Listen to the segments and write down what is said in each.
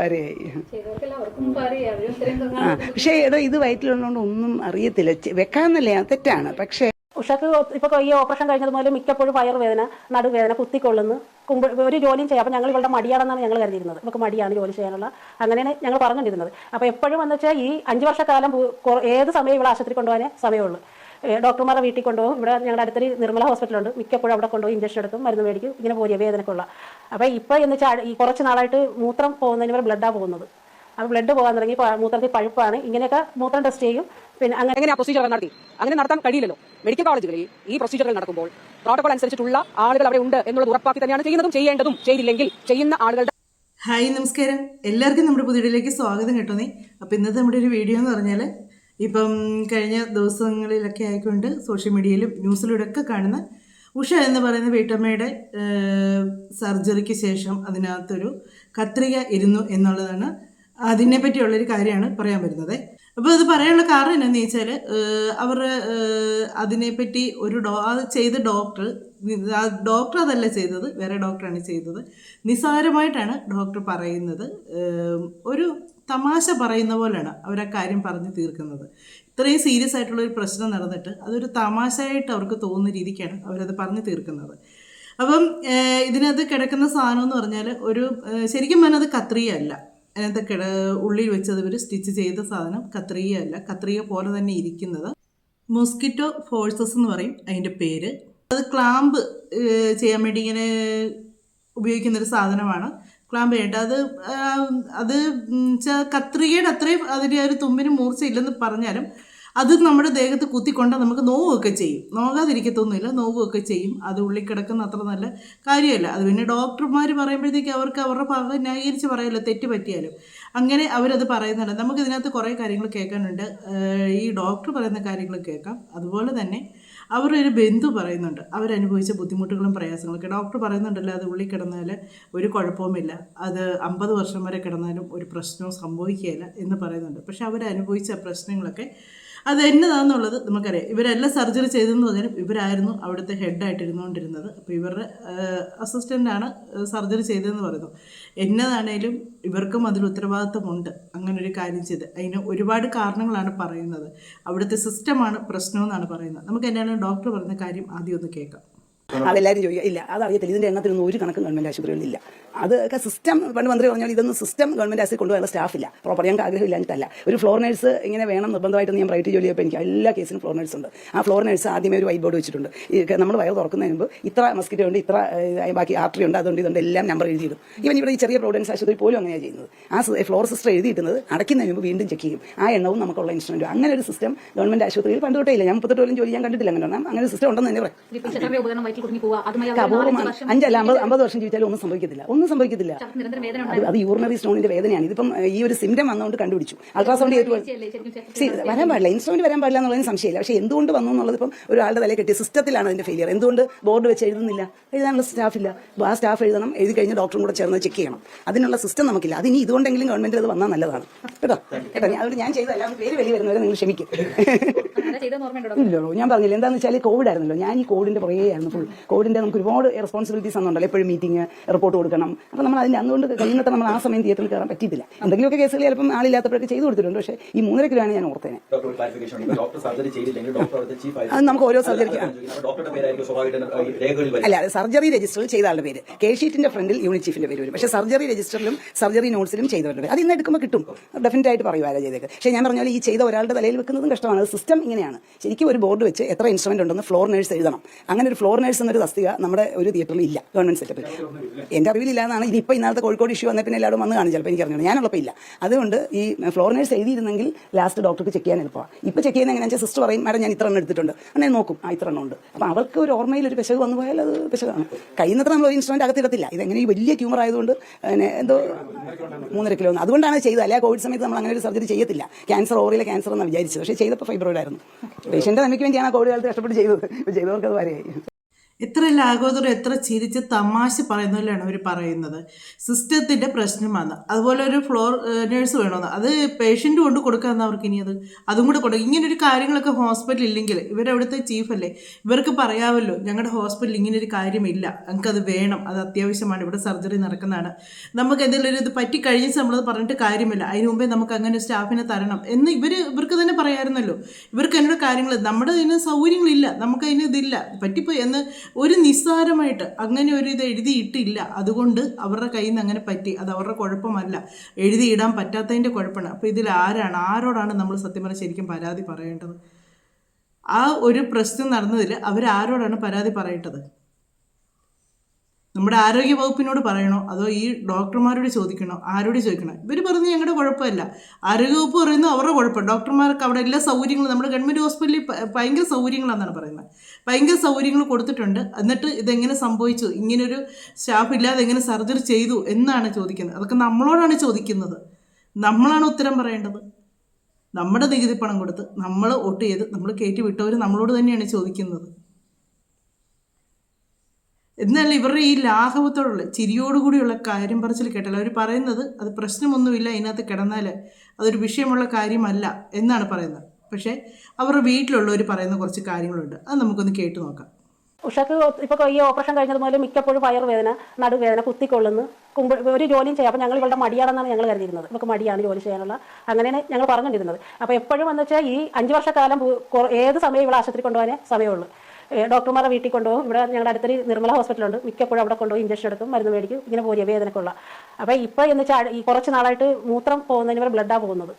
ആ പക്ഷേ ഏതോ ഇത് വയറ്റിലുള്ളതുകൊണ്ട് ഒന്നും അറിയത്തില്ല. വെക്കാന്നല്ലേ തെറ്റാണ്. പക്ഷേ ഉഷക്ക് ഇപ്പൊ ഈ ഓപ്പറേഷൻ കഴിഞ്ഞത് മുതൽ മിക്കപ്പോഴും വയറുവേദന നടുവേദന കുത്തിക്കൊള്ളുന്നു കുമ്പ് ഒരു ജോലിയും ചെയ്യാം. അപ്പോൾ ഞങ്ങൾ ഇവളുടെ മടിയാണെന്നാണ് ഞങ്ങൾ കരുതിയിരുന്നത്. ഇവർക്ക് മടിയാണ് ജോലി ചെയ്യാനുള്ള. അങ്ങനെയാണ് ഞങ്ങൾ പറഞ്ഞുകൊണ്ടിരുന്നത്. അപ്പോൾ എപ്പോഴും എന്ന് വെച്ചാൽ ഈ അഞ്ച് വർഷക്കാലം ഏത് സമയം ഇവിടെ ആശുപത്രി കൊണ്ടുപോകാനേ സമയമുള്ളൂ. ഏ, ഡോക്ടർമാരുടെ വീട്ടിൽ കൊണ്ടുപോകും. ഇവിടെ ഞങ്ങളുടെ അടുത്തൊരു നിർമ്മല ഹോസ്പിറ്റലുണ്ട്. മിക്കപ്പോഴും അവിടെ കൊണ്ടുപോയി ഇഞ്ചക്ഷൻ എടുക്കും മരുന്ന് മേടിക്കും ഇങ്ങനെ പോരിയ വേദനക്കുള്ള. അപ്പോൾ ഇപ്പോൾ എന്ന് വെച്ചാൽ ഈ കുറച്ച് നാളായിട്ട് മൂത്രം പോകുന്നതിന് വരെ ബ്ലഡാണ് പോകുന്നത്. അപ്പോൾ ബ്ലഡ് പോകാൻ തുടങ്ങി മൂത്രത്തിൽ പഴുപ്പാണ്. ഇങ്ങനെയൊക്കെ മൂത്രം ടെസ്റ്റ് ചെയ്യും. പിന്നെ അങ്ങനെ എങ്ങനെ പ്രൊസീജിയർ നടത്തി? അങ്ങനെ നടത്താൻ കഴിയില്ലല്ലോ. മെഡിക്കൽ കോളേജുകളിൽ ഈ പ്രൊസീജിയറുകൾ നടക്കുമ്പോൾ പ്രോട്ടോകോൾ അനുസരിച്ചിട്ടുള്ള ആളുകൾ അവിടെ ഉണ്ട് എന്നുള്ളത് ഉറപ്പാക്കി തന്നെയാണ് ചെയ്യുന്നതും ചെയ്യേണ്ടതും ചെയ്തില്ലെങ്കിൽ ചെയ്യുന്ന ആളുകളുടെ ഹായ് നമസ്കാരം. എല്ലാവർക്കും നമ്മുടെ പുതിയയിലേക്ക് സ്വാഗതം കിട്ടുന്നേ അപ്പോൾ ഇന്നത്തെ നമ്മുടെ ഒരു വീഡിയോ എന്ന് പറഞ്ഞാൽ ഇപ്പം കഴിഞ്ഞ ദിവസങ്ങളിലൊക്കെ ആയിക്കൊണ്ട് സോഷ്യൽ മീഡിയയിലും ന്യൂസിലൂടെ ഒക്കെ കാണുന്ന ഉഷ എന്ന് പറയുന്ന വീട്ടമ്മയുടെ സർജറിക്ക് ശേഷം അതിനകത്തൊരു കത്രിക ഇരുന്നു എന്നുള്ളതാണ് അതിനെ പറ്റിയുള്ളൊരു കാര്യമാണ് പറയാൻ വരുന്നത് അപ്പോൾ ഇത് പറയാനുള്ള കാരണം എന്നാന്ന് വെച്ചാൽ അവർ അതിനെപ്പറ്റി ഒരു ഡോ അത് ചെയ്ത ഡോക്ടർ ഡോക്ടർ അതല്ല ചെയ്തത് വേറെ ഡോക്ടറാണ് ചെയ്തത്. നിസ്സാരമായിട്ടാണ് ഡോക്ടർ പറയുന്നത്. ഒരു തമാശ പറയുന്ന പോലെയാണ് അവർ ആ കാര്യം പറഞ്ഞു തീർക്കുന്നത്. ഇത്രയും സീരിയസ് ആയിട്ടുള്ള ഒരു പ്രശ്നം നടന്നിട്ട് അതൊരു തമാശയായിട്ട് അവർക്ക് തോന്നുന്ന രീതിക്കാണ് അവരത് പറഞ്ഞു തീർക്കുന്നത്. അപ്പം ഇതിനകത്ത് കിടക്കുന്ന സാധനം എന്ന് പറഞ്ഞാൽ ഒരു ശരിക്കും പറഞ്ഞാൽ അത് കത്രിയല്ല അതിനകത്ത് കിട ഉള്ളിൽ വെച്ചത് ഇവർ സ്റ്റിച്ച് ചെയ്ത സാധനം കത്രിയല്ല കത്രിയ പോലെ തന്നെ ഇരിക്കുന്നത്. മോസ്കിറ്റോ ഫോഴ്സസ് എന്ന് പറയും അതിന്റെ പേര്. അത് ക്ലാമ്പ് ചെയ്യാൻ വേണ്ടി ഇങ്ങനെ ഉപയോഗിക്കുന്നൊരു സാധനമാണ്. ക്ലാമ്പ് വേണ്ട അത് അത് കത്രികയുടെ അത്രയും അതിന്റെ ഒരു തുമ്പിന് മൂർച്ചയില്ലെന്ന് പറഞ്ഞാലും അത് നമ്മുടെ ദേഹത്ത് കുത്തിക്കൊണ്ട് നമുക്ക് നോവുകയൊക്കെ ചെയ്യും. നോകാതിരിക്കത്തൊന്നുമില്ല നോവുകയൊക്കെ ചെയ്യും. അത് ഉള്ളിൽ കിടക്കുന്ന അത്ര നല്ല കാര്യമല്ല. അത് പിന്നെ ഡോക്ടർമാർ പറയുമ്പോഴത്തേക്ക് അവർക്ക് അവരുടെ ഭാഗം ന്യായീകരിച്ച് പറയല്ലോ തെറ്റ് പറ്റിയാലും. അങ്ങനെ അവരത് പറയുന്നുണ്ട്. നമുക്ക് ഇതിനകത്ത് കുറേ കാര്യങ്ങൾ കേൾക്കാനുണ്ട്. ഈ ഡോക്ടർ പറയുന്ന കാര്യങ്ങൾ കേൾക്കാം. അതുപോലെ തന്നെ അവരൊരു ബന്ധു പറയുന്നുണ്ട്. അവരനുഭവിച്ച ബുദ്ധിമുട്ടുകളും പ്രയാസങ്ങളൊക്കെ. ഡോക്ടർ പറയുന്നുണ്ടല്ലോ അത് ഉള്ളിൽ കിടന്നാൽ ഒരു കുഴപ്പവുമില്ല. അത് അമ്പത് വർഷം വരെ കിടന്നാലും ഒരു പ്രശ്നവും സംഭവിക്കുകയില്ല എന്ന് പറയുന്നുണ്ട്. പക്ഷെ അവരനുഭവിച്ച പ്രശ്നങ്ങളൊക്കെ അത് എന്നതാണെന്നുള്ളത് നമുക്കറിയാം. ഇവരെല്ലാം സർജറി ചെയ്തെന്ന് പറഞ്ഞാലും ഇവരായിരുന്നു അവിടുത്തെ ഹെഡായിട്ട് ഇരുന്നുകൊണ്ടിരുന്നത് അപ്പോൾ ഇവരുടെ അസിസ്റ്റന്റാണ് സർജറി ചെയ്തതെന്ന് പറയുന്നു. എന്നതാണേലും ഇവർക്കും അതിൽ ഉത്തരവാദിത്വമുണ്ട് അങ്ങനെ ഒരു കാര്യം ചെയ്ത്. അതിന് ഒരുപാട് കാരണങ്ങളാണ് പറയുന്നത്. അവിടുത്തെ സിസ്റ്റമാണ് പ്രശ്നമെന്നാണ് പറയുന്നത്. നമുക്ക് എന്നാണ് ഡോക്ടർ പറഞ്ഞ കാര്യം ആദ്യം ഒന്ന് കേൾക്കാം. അതെല്ലാവരും ചോദിക്കുക ഇല്ല അതറിയത്തില്ല. ഇതിന്റെ ഇതിന്റെ എണ്ണത്തിലൊന്നും ഒരു കണക്കും ഗവൺമെന്റ് ആശുപത്രികളിലില്ല. അതൊക്കെ സിസ്റ്റം പണ്ട് മന്ത്രി പറഞ്ഞാൽ ഇതൊന്നും സിസ്റ്റം ഗവൺമെന്റ് ആസിൽ കൊണ്ടുപോകാനുള്ള സ്റ്റാഫില്ല പ്രോപ്പർ ഞങ്ങൾക്ക് ആഗ്രഹമില്ലാഞ്ഞിട്ടല്ല. ഒരു ഫ്ലോർ നേഴ്സ് ഇങ്ങനെ വേണം നിർബന്ധമായിട്ട് ഞാൻ പ്രൈവറ്റ് ജോലി ചെയ്യപ്പോൾ എനിക്ക് എല്ലാ കേസിനും ഫ്ലോർ നേഴ്സ് ഉണ്ട്. ആ ഫ്ലോർ നേഴ്സ് ആദ്യമേ ഒരു വൈറ്റ് ബോർഡ് വെച്ചിട്ടുണ്ട്. ഈ നമ്മൾ വയർ തുറക്കുന്നതിന് മുമ്പ് ഇത്ര മസ്കിറ്റോ ഉണ്ട് ഇത്ര ബാക്കി ആർട്ടറി ഉണ്ട് അതുകൊണ്ട് ഇതുണ്ട് എല്ലാം നമ്പർ എഴുതിയിടും. ഇവൻ ഇവിടെ ഈ ചെറിയ പ്രോഡൻസ് ആശുപത്രി പോലും അങ്ങനെയാണ് ചെയ്യുന്നത്. ആ ഫ്ലോർ സിസ്റ്റർ എഴുതിയിട്ടുന്നത് അടയ്ക്കുന്നതിന് മുമ്പ് വീണ്ടും ചെക്ക് ചെയ്യും. ആ എണ്ണവും നമുക്കുള്ള ഇൻസ്ട്രുമെന്റ് അങ്ങനെ ഒരു സിസ്റ്റം ഗവൺമെന്റ് ആശുപത്രിയിൽ പണ്ട് തൊട്ടേ ഇല്ല. ഞാൻ മുപ്പത്തെട്ട് പോലും ജോലി ഞാൻ കണ്ടിട്ടില്ല അങ്ങനെ. അങ്ങനെ ഒരു സിസ്റ്റം ഉണ്ടെന്ന് തന്നെ പറയാം. അഞ്ചല്ല അമ്പത് അമ്പത് വർഷം ജീവിച്ചാലും ഒന്നും സംഭവിക്കത്തില്ല. ഒന്നും സംഭവിക്കത്തില്ല. നിരന്തര അത് യൂറിനറി സ്റ്റോണിന്റെ വേദനയാണ്. ഇതിപ്പം ഈ ഒരു സിംറ്റം വന്നുകൊണ്ട് കണ്ടുപിടിച്ചു. അൾട്രാസൗണ്ട് ചെയ്തിട്ട് വരാൻ പാടില്ല. ഇൻസ്ട്രുമെന്റ് വരാൻ പാടില്ല എന്നുള്ളതിന് സംശയമില്ല. പക്ഷേ എന്തുകൊണ്ട് വന്നു എന്നുള്ളത് ഇപ്പം ഒരാളുടെ തലയിൽ കെട്ടിയ സിസ്റ്റത്തിലാണ് അതിന്റെ ഫെയിലിയർ എന്തുകൊണ്ട് ബോർഡ് വെച്ച് എഴുതുന്നില്ല? എഴുതാനുള്ള സ്റ്റാഫില്ല ആ സ്റ്റാഫ് എഴുതണം. എഴുതി കഴിഞ്ഞ് ഡോക്ടറും കൂടെ ചേർന്ന് ചെക്ക് ചെയ്യണം. അതിനുള്ള സിസ്റ്റം നമുക്കില്ല. അതിനി ഇതുകൊണ്ടെങ്കിലും ഗവൺമെന്റ് അത് വന്നാൽ നല്ലതാണ്. കേട്ടോ? കേട്ടോ? ഞാൻ- അതുകൊണ്ട് ഞാൻ ചെയ്ത അത് പേര് വലിയ വരുന്നവരെ നിങ്ങൾ ക്ഷമിക്കും. ഇല്ലല്ലോ. ഞാൻ പറഞ്ഞില്ല. എന്താന്ന് വെച്ചാൽ കോവിഡ് ആയിരുന്നല്ലോ. ഞാൻ ഈ കോവിഡിന്റെ പുറകെ ആയിരുന്നു ഫുൾ കോവിഡിന്റെ നമുക്ക് ഒരുപാട് റെസ്പോൺസിബിലിറ്റീസ് ഒന്നുണ്ടല്ലോ എപ്പോഴും മീറ്റിംഗ് റിപ്പോർട്ട് കൊടുക്കണം. അപ്പോൾ നമ്മൾ അതിന് അതുകൊണ്ട് കഴിയുന്നത്ര നമ്മൾ ആ സമയം തിയേറ്ററിൽ കയറാൻ പറ്റിയിട്ടില്ല. എന്തെങ്കിലുമൊക്കെ കേസുകൾ ചിലപ്പം ആളില്ലാത്തപ്പോഴൊക്കെ ചെയ്തു കൊടുത്തിട്ടുണ്ട്. പക്ഷേ ഈ മൂന്നര കിലോയാണ് ഞാൻ ഓർത്തേനെ. അത് നമുക്ക് ഓരോ സർജറിക്ക് അല്ല സർജറി രജിസ്റ്ററിൽ ചെയ്ത ആളുടെ പേര്. കെ ഷീറ്റിന്റെ ഫ്രണ്ടിൽ യൂണിറ്റ് ചീഫിന്റെ പേര് വരും. പക്ഷേ സർജറി രജിസ്റ്ററിലും സർജറി നോട്ട്സിലും ചെയ്തവരുടെ പേര്. അത് ഇന്ന് എടുക്കുമ്പോൾ കിട്ടും. ഡെഫിനറ്റ് ആയിട്ട് പറയും ആരാ ചെയ്തേക്ക്. പക്ഷേ ഞാൻ പറഞ്ഞാൽ ഈ ചെയ്ത ഒരാളുടെ തലയിൽ വെക്കുന്നതും കഷ്ടമാണ്. സിസ്റ്റം ഇങ്ങനെയാണ്. ശരിക്കും ഒരു ബോർഡ് വെച്ച് എത്ര ഇൻസ്ട്രുമെന്റ് ഉണ്ടെന്ന് ഫ്ലോർ നേഴ്സ് എഴുതണം. അങ്ങനെ ഒരു ഫ്ലോർ നേഴ്സ് എന്നൊരു തസ്തിക നമ്മുടെ ഒരു തിയേറ്ററിൽ ഇല്ല. ഗവൺമെന്റ് സെറ്റപ്പിൽ എന്റെ അറിവിലില്ല. എന്നാണ് ഇതിപ്പോൾ ഇന്നത്തെ കോഴിക്കോട് ഇഷ്യൂ വന്നാൽ പിന്നെ എല്ലാവരും വന്ന് കാണും ചിലപ്പോൾ എനിക്ക് അറിഞ്ഞു ഞാനുള്ളപ്പോൾ ഇല്ല. അതുകൊണ്ട് ഈ ഫ്ലോർ നേഴ്സ് എഴുതിയിരുന്നെങ്കിൽ ലാസ്റ്റ് ഡോക്ടർക്ക് ചെക്ക് ചെയ്യാൻ എളുപ്പമാണ് ഇപ്പോൾ ചെക്ക് ചെയ്യുന്ന എങ്ങനെയാണെന്ന് സിസ്റ്റർ പറയും മാഡം ഞാൻ ഇത്ര എണ്ണം എടുത്തിട്ടുണ്ട്. അങ്ങനെ നോക്കും. ആ ഇത്ര എണ്ണം ഉണ്ട്. അപ്പോൾ അവർക്ക് ഒരു ഓർമ്മയിൽ ഒരു പെശക് വന്നു പോയാൽ അത് പെശകാണ്. കഴിയുന്നത്ര നമ്മൾ ഒരു ഇൻസ്ട്രുമെന്റ് അകത്തിടത്തില്ല. ഇതെങ്ങനെ ഈ വലിയ ട്യൂമർ ആയതുകൊണ്ട് പിന്നെ എന്തോ മൂന്നര കിലോ അതുകൊണ്ടാണ് ചെയ്തത്. അല്ലെ കോവിഡ് സമയത്ത് നമ്മൾ അങ്ങനെ ഒരു സർജറി ചെയ്യത്തില്ല. ക്യാൻസർ ഓറിയിലെ ക്യാൻസർ എന്നാണ് വിചാരിച്ചത്. പക്ഷേ ചെയ്തപ്പോൾ ഫൈബ്രോയിഡ് ആയിരുന്നു. പേഷ്യന്റെ നന്മയ്ക്ക് വേണ്ടിയാണ് ആ കോവിഡ് കാലത്ത് കഷ്ടപ്പെട്ട് ചെയ്തത്. ചെയ്തവർക്ക് അത് വരെയായി എത്ര ലാഘവത്തോടെ എത്ര ചിരിച്ച് തമാശ പറയുന്നതിലാണ് അവർ പറയുന്നത്. സിസ്റ്റത്തിന്റെ പ്രശ്നമാണ്. അതുപോലെ ഒരു ഫ്ലോർ നേഴ്സ് വേണമെന്ന് അത് പേഷ്യന്റ് കൊണ്ട് കൊടുക്കാമെന്ന് അവർക്ക് ഇനി അത്. അതും കൂടെ കൊടുക്കും ഇങ്ങനൊരു കാര്യങ്ങളൊക്കെ ഹോസ്പിറ്റലിൽ ഇല്ലെങ്കിൽ ഇവരവിടുത്തെ ചീഫല്ലേ ഇവർക്ക് പറയാമല്ലോ ഞങ്ങളുടെ ഹോസ്പിറ്റലിൽ ഇങ്ങനൊരു കാര്യമില്ല. ഞങ്ങൾക്കത് വേണം. അത് അത്യാവശ്യമാണ്. ഇവിടെ സർജറി നടക്കുന്നതാണ്. നമുക്ക് എന്തെങ്കിലും ഒരു ഇത് പറ്റിക്കഴിഞ്ഞ് നമ്മളത് പറഞ്ഞിട്ട് കാര്യമില്ല. അതിന് മുമ്പേ നമുക്ക് അങ്ങനെ സ്റ്റാഫിനെ തരണം എന്ന് ഇവർ ഇവർക്ക് തന്നെ പറയാമായിരുന്നല്ലോ ഇവർക്ക് അതിനുള്ള കാര്യങ്ങൾ നമ്മുടെ ഇതിന് സൗകര്യങ്ങളില്ല. നമുക്ക് അതിന് ഇതില്ല. പറ്റിപ്പോയി എന്ന് ഒരു നിസ്സാരമായിട്ട് അങ്ങനെ ഒരു ഇത് എഴുതിയിട്ടില്ല. അതുകൊണ്ട് അവരുടെ കയ്യിൽ നിന്ന് അങ്ങനെ പറ്റി. അത് അവരുടെ കുഴപ്പമല്ല. എഴുതിയിടാൻ പറ്റാത്തതിന്റെ കുഴപ്പമാണ്. അപ്പോൾ ഇതിൽ ആരാണ്? ആരോടാണ് നമ്മൾ സത്യം പറഞ്ഞാൽ ശരിക്കും പരാതി പറയേണ്ടത്? ആ ഒരു പ്രശ്നം നടന്നതിൽ അവരാരോടാണ് പരാതി പറയേണ്ടത്? നമ്മുടെ ആരോഗ്യ വകുപ്പിനോട് പറയണോ? അതോ ഈ ഡോക്ടർമാരോട് ചോദിക്കണോ? ആരോട് ചോദിക്കണോ? ഇവർ പറഞ്ഞ് ഞങ്ങളുടെ കുഴപ്പമില്ല ആരോഗ്യ വകുപ്പ് പറയുന്നു അവരുടെ കുഴപ്പം ഡോക്ടർമാർക്ക് അവിടെ എല്ലാ സൗകര്യങ്ങളും നമ്മുടെ ഗവൺമെന്റ് ഹോസ്പിറ്റലിൽ ഭയങ്കര സൗകര്യങ്ങളാണെന്നാണ് പറയുന്നത്. ഭയങ്കര സൗകര്യങ്ങൾ കൊടുത്തിട്ടുണ്ട്. എന്നിട്ട് ഇതെങ്ങനെ സംഭവിച്ചു? ഇങ്ങനൊരു സ്റ്റാഫ് ഇല്ലാതെ എങ്ങനെ സർജറി ചെയ്തു എന്നാണ് ചോദിക്കുന്നത്. അതൊക്കെ നമ്മളോടാണ് ചോദിക്കുന്നത്. നമ്മളാണ് ഉത്തരം പറയേണ്ടത്. നമ്മുടെ നികുതി പണം കൊടുത്ത് നമ്മൾ വോട്ട് ചെയ്ത് നമ്മൾ കയറ്റി വിട്ടവർ നമ്മളോട് തന്നെയാണ് ചോദിക്കുന്നത്. എന്നാൽ ഇവരുടെ ഈ ലാഘവത്തോടുള്ള ചിരിയോടുകൂടിയുള്ള കാര്യം പറച്ചിൽ കേട്ടാൽ അവർ പറയുന്നത് അത് പ്രശ്നമൊന്നുമില്ല ഇതിനകത്ത് കിടന്നാൽ അതൊരു വിഷയമുള്ള കാര്യമല്ല എന്നാണ് പറയുന്നത്. പക്ഷേ അവരുടെ വീട്ടിലുള്ളവർ പറയുന്ന കുറച്ച് കാര്യങ്ങളുണ്ട്. അത് നമുക്കൊന്ന് കേട്ടു നോക്കാം. ഉഷക്ക് ഇപ്പോൾ ഈ ഓപ്പറേഷൻ കഴിഞ്ഞത് മുതൽ മിക്കപ്പോഴും വയറുവേദന നടുവേദന കുത്തിക്കൊള്ളുന്നു കുമ്പ് ഒരു ജോലിയും ചെയ്യാം. അപ്പോൾ ഞങ്ങൾ ഇവളുടെ മടിയാണെന്നാണ് ഞങ്ങൾ കരുതിയിരുന്നത്. നമുക്ക് മടിയാണ് ജോലി ചെയ്യാനുള്ള. അങ്ങനെയാണ് ഞങ്ങൾ പറഞ്ഞുകൊണ്ടിരുന്നത്. അപ്പോൾ എപ്പോഴും എന്ന് വെച്ചാൽ ഈ അഞ്ച് വർഷക്കാലം ഏത് സമയം ഇവിടെ ആശുപത്രി കൊണ്ടുപോകാനേ സമയമുള്ളൂ. ഡോക്ടർമാരെ വീട്ടിൽ കൊണ്ടുപോകും. ഇവിടെ ഞങ്ങളുടെ അടുത്തൊരു നിർമ്മല ഹോസ്പിറ്റലുണ്ട്. മിക്കപ്പോഴും അവിടെ കൊണ്ടുപോയി ഇഞ്ചക്ഷൻ എടുക്കും മരുന്ന് മേടിക്കും ഇങ്ങനെ പോരിയ വേദനക്കുള്ള. അപ്പോൾ ഇപ്പോൾ എന്ന് വെച്ചാൽ ഈ കുറച്ച് നാളായിട്ട് മൂത്രം പോകുന്നതിന് ബ്ലഡാണ് പോകുന്നത്.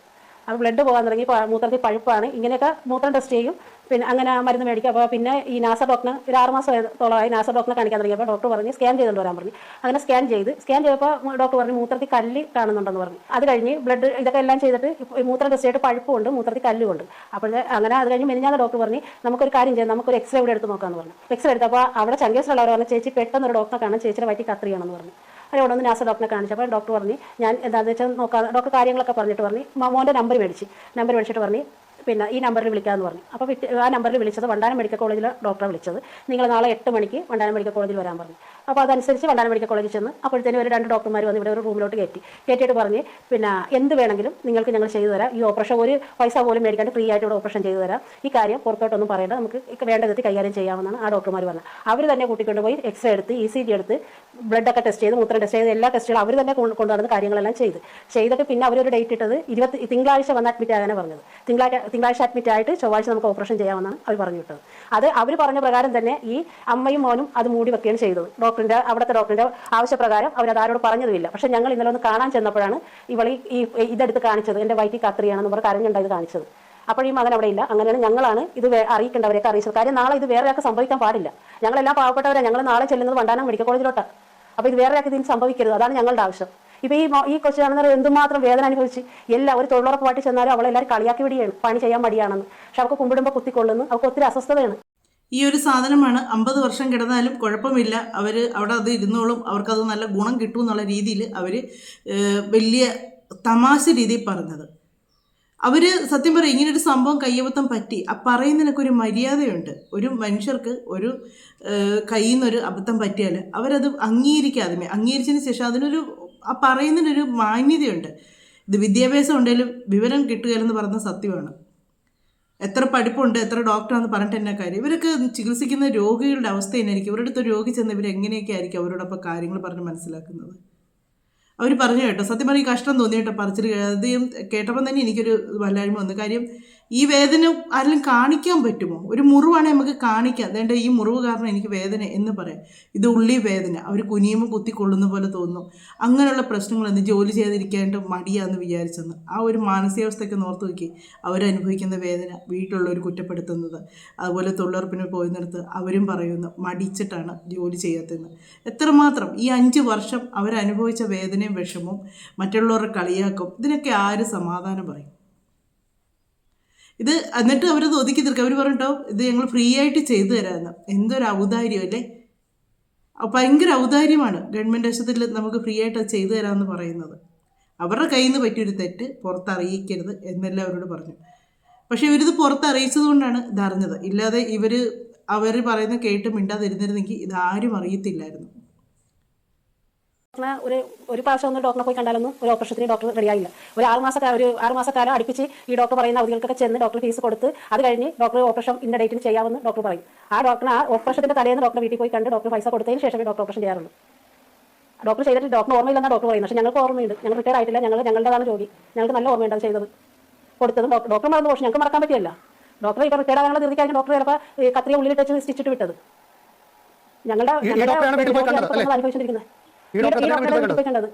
അപ്പോൾ ബ്ലഡ് പോകാൻ തുടങ്ങി മൂത്രത്തിൽ പഴുപ്പാണ്. ഇങ്ങനെയൊക്കെ മൂത്രം ടെസ്റ്റ് ചെയ്യും. പിന്നെ അങ്ങനെ മരുന്ന് മേടിക്കുക അപ്പോൾ പിന്നെ ഈ നാസ ഡോക്ടറിന് ഒരു ആറ് മാസത്തോളമായി നാസ ഡോക്ടറിനെ കാണിക്കാൻ തുടങ്ങിയപ്പോൾ ഡോക്ടർ പറഞ്ഞ് സ്കാൻ ചെയ്തുകൊണ്ട് വരാൻ പറഞ്ഞു. അങ്ങനെ സ്കാൻ ചെയ്ത് സ്കാൻ ചെയ്തപ്പോൾ ഡോക്ടർ പറഞ്ഞു മൂത്രത്തിൽ കല്ല് കാണുന്നുണ്ടെന്ന് പറഞ്ഞു. അത് കഴിഞ്ഞ് ബ്ലഡ് ഇതൊക്കെ എല്ലാം ചെയ്തിട്ട് മൂത്രം ടെസ്റ്റ് ചെയ്തിട്ട് പഴുപ്പുണ്ട് മൂത്രത്തിൽ കല്ലുമുണ്ട് അപ്പോൾ അങ്ങനെ അത് കഴിഞ്ഞ് മെനിഞ്ഞാന്ന് ഡോക്ടർ പറഞ്ഞു നമുക്കൊരു കാര്യം ചെയ്യാം നമുക്കൊരു എക്സ്റേ ഇവിടെ എടുത്ത് നോക്കാമെന്ന് പറഞ്ഞു. എക്സ്റേ എടുത്തപ്പോൾ അവിടെ ചങ്കേശ്വരമുള്ളവർ പറഞ്ഞു ചേച്ചി പെട്ടെന്ന് ഒരു ഡോക്ടറെ കാണാൻ ചേച്ചിയുടെ വയറ്റി കത്രിയാണെന്ന് പറഞ്ഞു. അവിടെ ഒന്ന് നാസ ഡോക്ടറെ കാണിച്ചപ്പോൾ ഡോക്ടർ പറഞ്ഞു ഞാൻ എന്താണെന്ന് വെച്ചാൽ നോക്കാം ഡോക്ടർ കാര്യങ്ങളൊക്കെ പറഞ്ഞിട്ട് പറഞ്ഞു മോന്റെ നമ്പർ മേടിച്ച് നമ്പർ മേടിച്ചിട്ട് പറഞ്ഞു പിന്നെ ഈ നമ്പറിൽ വിളിക്കാമെന്ന് പറഞ്ഞു. അപ്പോൾ ആ നമ്പറിൽ വിളിച്ചത് വണ്ടാനം മെഡിക്കൽ കോളേജിലെ ഡോക്ടറെ വിളിച്ചത്. നിങ്ങൾ നാളെ എട്ട് മണിക്ക് വണ്ടാനം മെഡിക്കൽ കോളേജിൽ വരാൻ പറഞ്ഞു. അപ്പോൾ അതനുസരിച്ച് വണ്ടാനം മെഡിക്കൽ കോളേജിൽ ചെന്ന് അപ്പോഴത്തേനും ഒരു രണ്ട് ഡോക്ടർമാർ വന്ന് ഇവിടെ ഒരു റൂമിലോട്ട് കയറ്റി. കയറ്റിയിട്ട് പറഞ്ഞ് പിന്നെ എന്ത് വേണമെങ്കിലും നിങ്ങൾക്ക് ഞങ്ങൾ ചെയ്തു തരാം. ഈ ഓപ്പറേഷൻ ഒരു പൈസ പോലും മേടിക്കാണ്ട് ഫ്രീ ആയിട്ട് ഇവിടെ ഓപ്പറേഷൻ ചെയ്തു തരാം. ഈ കാര്യം പുറത്തോട്ടൊന്നും പറയേണ്ട. നമുക്ക് വേണ്ട വിധത്തിൽ കൈകാര്യം ചെയ്യാമെന്നാണ് ആ ഡോക്ടർമാർ പറഞ്ഞത്. അവർ തന്നെ കൂട്ടിക്കൊണ്ട് പോയി എക്സ്റേ എടുത്ത് ഇ സി ജി എടുത്ത് ബ്ലഡൊക്കെ ടെസ്റ്റ് ചെയ്ത് മൂത്രം ടെസ്റ്റ് ചെയ്ത് എല്ലാ ടെസ്റ്റുകളും അവർ തന്നെ കൊണ്ട് കൊണ്ടുവന്ന് കാര്യങ്ങളെല്ലാം ചെയ്ത്. ചെയ്തിട്ട് പിന്നെ അവരൊരു ഡേറ്റ് ഇട്ടത് ഇരുപത്തി തിങ്കളാഴ്ച വന്ന് അഡ്മിറ്റ് ആകാനാണ് പറഞ്ഞത്. തിങ്കളാഴ്ച തിങ്കളാഴ്ച അഡ്മിറ്റ് ആയിട്ട് ചൊവ്വാഴ്ച നമുക്ക് ഓപ്പറേഷൻ ചെയ്യാമെന്നാണ് അവർ പറഞ്ഞു വിട്ടത് അത് അവർ പറഞ്ഞ പ്രകാരം തന്നെ ഈ അമ്മയും മോനും അത് മൂടി വെക്കുകയാണ് ചെയ്തത് ഡോക്ടറിന്റെ അവിടുത്തെ ഡോക്ടറിന്റെ ആവശ്യപ്രകാരം അവരത് ആരോട് പറഞ്ഞതുമില്ല. പക്ഷെ ഞങ്ങൾ ഇന്നലെ ഒന്ന് കാണാൻ ചെന്നപ്പോഴാണ് ഇവൾ ഈ ഇതെടുത്ത് കാണിച്ചത്. എന്റെ വയറ്റിൽ കത്രിയാണെന്ന് പറഞ്ഞ് കരഞ്ഞുണ്ടായത് കാണിച്ചത്. അപ്പോൾ ഈ മകൻ അവിടെ ഇല്ല. അങ്ങനെയാണ് ഞങ്ങളാണ് ഇത് അറിയിക്കേണ്ടവരെയൊക്കെ അറിയിച്ചത്. കാര്യം നാളെ ഇത് വേറെ ആൾക്ക് സംഭവിക്കാൻ പാടില്ല. ഞങ്ങളെല്ലാം പാവപ്പെട്ടവരെ. ഞങ്ങൾ നാളെ ചെല്ലുന്നത് വണ്ടാനം മെഡിക്കൽ കോളേജിലോട്ടാണ് അപ്പോൾ ഇത് വേറെ ആൾക്ക് ഇതിന് സംഭവിക്കരുത്. അതാണ് ഞങ്ങളുടെ ആവശ്യം. ഇപ്പോൾ ഈ ഈ കൊച്ചു കൊച്ചാണെന്ന് എന്തുമാത്രം വേദന അനുഭവിച്ച് എല്ലാം ഒരു തൊഴിലുറപ്പ് പാട്ടി ചെന്നാലും അവളെല്ലാവരും കളിയാക്കി വിടിയാണ് പണി ചെയ്യാൻ മടിയാണെന്ന്. പക്ഷെ അവൾക്ക് കുമ്പിടുമ്പോൾ കുത്തിക്കൊള്ളുന്നു. അവൾക്ക് ഒത്തിരി അസ്വസ്ഥതയാണ്. ഈ ഒരു സാധനമാണ് അമ്പത് വർഷം കിടന്നാലും കുഴപ്പമില്ല. അവർ അവിടെ അത് ഇരുന്നോളും. അവർക്കത് നല്ല ഗുണം കിട്ടും എന്നുള്ള രീതിയിൽ അവർ വലിയ തമാശ രീതിയിൽ പറഞ്ഞത്. അവർ സത്യം പറയും ഇങ്ങനൊരു സംഭവം കയ്യബദ്ധം പറ്റി. ആ പറയുന്നതിനൊക്കെ ഒരു മര്യാദയുണ്ട്. ഒരു മനുഷ്യർക്ക് ഒരു കയ്യിൽ നിന്നൊരു അബദ്ധം പറ്റിയാൽ അവരത് അംഗീകരിക്കാതെ അംഗീകരിച്ചതിന് ശേഷം അതിനൊരു ആ പറയുന്നതിനൊരു മാന്യതയുണ്ട്. ഇത് വിദ്യാഭ്യാസം ഉണ്ടെങ്കിലും വിവരം കിട്ടുകയില്ലെന്ന് പറയുന്ന സത്യമാണ്. എത്ര പഠിപ്പുണ്ട് എത്ര ഡോക്ടറാണെന്ന് പറഞ്ഞിട്ട് എന്നാ കാര്യം? ഇവരൊക്കെ ചികിത്സിക്കുന്ന രോഗികളുടെ അവസ്ഥ തന്നെയായിരിക്കും. ഇവരുടെ അടുത്ത് രോഗി ചെന്ന് ഇവർ എങ്ങനെയൊക്കെ ആയിരിക്കും അവരോടൊപ്പം കാര്യങ്ങൾ പറഞ്ഞ് മനസ്സിലാക്കുന്നത്? അവർ പറഞ്ഞു കേട്ടോ സത്യം പറഞ്ഞാൽ കഷ്ടം തോന്നി കേട്ടോ പറിച്ചിട്ട് ആദ്യം കേട്ടപ്പം തന്നെ എനിക്കൊരു വല്ലായ്മ വന്നു. കാര്യം ഈ വേദന ആരെങ്കിലും കാണിക്കാൻ പറ്റുമോ? ഒരു മുറിവാണെങ്കിൽ നമുക്ക് കാണിക്കാം അതേണ്ട ഈ മുറിവ് കാരണം എനിക്ക് വേദന എന്ന് പറയാം. ഇത് ഉള്ളി വേദന. അവർ കുനിയുമ്പോൾ കുത്തിക്കൊള്ളുന്ന പോലെ തോന്നും. അങ്ങനെയുള്ള പ്രശ്നങ്ങൾ എന്ത് ജോലി ചെയ്തിരിക്കാനായിട്ട് മടിയാന്ന് വിചാരിച്ചെന്ന്. ആ ഒരു മാനസികാവസ്ഥയൊക്കെ നോർത്ത് നോക്കി അവരനുഭവിക്കുന്ന വേദന വീട്ടിലുള്ളവർ കുറ്റപ്പെടുത്തുന്നത് അതുപോലെ തൊഴിലുറപ്പിന് പോയിന്നിടത്ത് അവരും പറയുന്നു മടിച്ചിട്ടാണ് ജോലി ചെയ്യാത്തതെന്ന്. എത്രമാത്രം ഈ അഞ്ച് വർഷം അവരനുഭവിച്ച വേദനയും വിഷമവും മറ്റുള്ളവരുടെ കളിയാക്കും. ഇതിനൊക്കെ ആര് സമാധാനം പറയും? ഇത് എന്നിട്ട് അവർ ഒതുക്കി തീർക്കും. അവർ പറഞ്ഞിട്ടോ ഇത് ഞങ്ങൾ ഫ്രീ ആയിട്ട് ചെയ്തു തരാമെന്ന്. എന്തൊരു ഔദാര്യം അല്ലേ? ഭയങ്കര ഔദാര്യമാണ് ഗവൺമെന്റ് ആശുപത്രിയിൽ നമുക്ക് ഫ്രീ ആയിട്ട് അത് ചെയ്തു തരാമെന്ന് പറയുന്നത്. അവരുടെ കയ്യിൽ നിന്ന് പറ്റിയൊരു തെറ്റ് പുറത്തറിയിക്കരുത് എന്നെല്ലാം അവരോട് പറഞ്ഞു. പക്ഷേ ഇവരിത് പുറത്തറിയിച്ചത് കൊണ്ടാണ് ഇതറിഞ്ഞത് ഇല്ലാതെ ഇവർ അവർ പറയുന്ന കേട്ട് മിണ്ടാതിരുന്നിരുന്നെങ്കിൽ ഇതാരും അറിയത്തില്ലായിരുന്നു. ഡോക്ടറെ ഒരു ഒരു പ്രാവശ്യം ഒന്ന് ഡോക്ടറെ പോയി കണ്ടാലൊന്നും ഒരു ഓപ്പറേഷത്തിന് ഡോക്ടർ റെഡിയായില്ല. ഒരു ആറ് മാസക്കാലം ഒരു ആറ് മാസക്കാലം അടുപ്പിച്ച് ഈ ഡോക്ടർ പറയുന്ന അവധികൾക്കൊക്കെ ചെന്ന് ഡോക്ടർ ഫീസ് കൊടുത്ത് അത് കഴിഞ്ഞ് ഡോക്ടർ ഓപ്പറേഷൻ ഇന്ന ഡേറ്റിന് ചെയ്യാമെന്ന് ഡോക്ടർ പറയും. ആ ഡോക്ടർ ആ ഓപ്പറേഷത്തിന്റെ തലേന്ന് ഡോക്ടർ വീട്ടിൽ പോയി കണ്ട് ഡോക്ടർ പൈസ കൊടുത്തതിന് ശേഷമേ ഡോക്ടർ ഓപ്പറേഷൻ ചെയ്യാറുള്ളൂ. ഡോക്ടർ ചെയ്തിട്ട് ഡോക്ടർ ഓർമ്മയില്ലെന്നാണ് ഡോക്ടർ പറയുന്നത്. പക്ഷേ ഞങ്ങൾക്ക് ഓർമ്മയുണ്ട്. ഞങ്ങൾ റിട്ടയർ ആയിട്ടില്ല. ഞങ്ങൾ ഞങ്ങളുടേതാണ് ജോലി. ഞങ്ങൾക്ക് നല്ല ഓർമ്മയുണ്ട് അത് ചെയ്തത്. കൊടുത്തതും ഡോക്ടർ ഡോക്ടർ മറന്നു പക്ഷേ ഞങ്ങൾക്ക് മറക്കാൻ പറ്റില്ല ഡോക്ടർ ഇപ്പോൾ റിട്ടയർ ആകാനുള്ള ധൃതിക്കാണ് ഡോക്ടർ ചിലപ്പോൾ കത്രിയ ഉള്ളിൽ വെച്ച് സ്റ്റിച്ചിട്ട് വിട്ടത്. ഞങ്ങളുടെ അനുഭവിച്ചിരിക്കുന്നത് ഈ ഡോക്ടറെ തന്നെയാണ് കണ്ടത്?